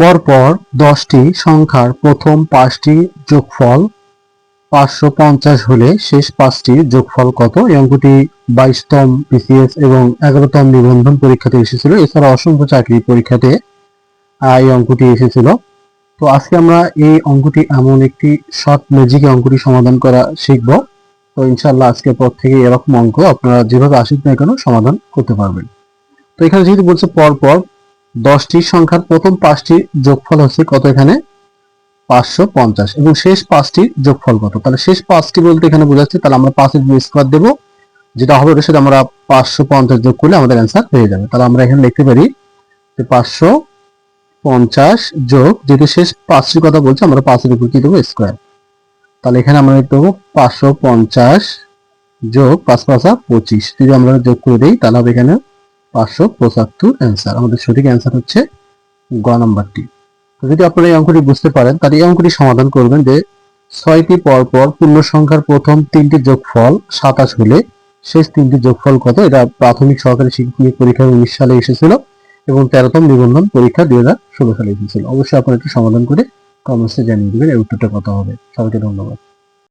পরপর দশটি সংখ্যার প্রথম পাঁচটি যোগফল, পাঁচশো পঞ্চাশ হলে শেষ পাঁচটির যোগফল কত? এই অঙ্কটি বাইশতম বিসিএস এবং এগারোতম নিবন্ধন পরীক্ষাতে এসেছিল। এছাড়া অসংখ্য চাকরি পরীক্ষাতে এই অঙ্কটি এসেছিল। তো আজকে আমরা এই অঙ্কটি এমন একটি শর্ট ম্যাজিক অঙ্কটি সমাধান করা শিখব। তো ইনশাল্লাহ আজকের পর থেকে এরকম অঙ্ক আপনারা যেভাবে আসুক না কেন সমাধান করতে পারবেন। তো এখানে যেহেতু বলছে পরপর দশটি সংখ্যার প্রথম পাঁচটি যোগফল হচ্ছে কত এখানে? পাঁচশো পঞ্চাশ। এবং শেষ পাঁচটি যোগফল কত? তাহলে শেষ পাঁচটি বলতে এখানে বোঝাচ্ছে, তাহলে আমরা পাঁচের স্কোয়ার দেবো। যেটা হবে ওটার সাথে আমরা পাঁচশো পঞ্চাশ যোগ করলে আমাদের অ্যান্সার হয়ে যাবে। তাহলে আমরা এখানে লিখতে পারি যে পাঁচশো পঞ্চাশ যোগ, যেহেতু শেষ পাঁচটির কথা বলছে, আমরা পাঁচের উপর কি দেবো? স্কোয়ার তাহলে এখানে আমরা লিখতে দেবো পাঁচশো পঞ্চাশ যোগ পাঁচ পাঁচা পঁচিশ। যদি আমরা যোগ করে দিই, তাহলে হবে এখানে পাঁচশো পঁচাত্তর অ্যান্সার আমাদের সঠিক অ্যান্সার হচ্ছে গ নাম্বারটি। যদি আপনারা এই অঙ্কটি বুঝতে পারেন, তাহলে এই অঙ্কটি সমাধান করবেন যে ছয়টি পরপর পূর্ণ সংখ্যার প্রথম তিনটি যোগফল সাতাশ হলে শেষ তিনটি যোগফল কত? এটা প্রাথমিক সহকারী শিক্ষক পরীক্ষা উনিশ সালে এসেছিল এবং তেরোতম নিবন্ধন পরীক্ষা দুই হাজার ষোলো সালে এসেছিল অবশ্যই আপনারা একটু সমাধান করে কমেন্টসে জানিয়ে দেবেন, এর উত্তরটা কত হবে? সবাইকে ধন্যবাদ।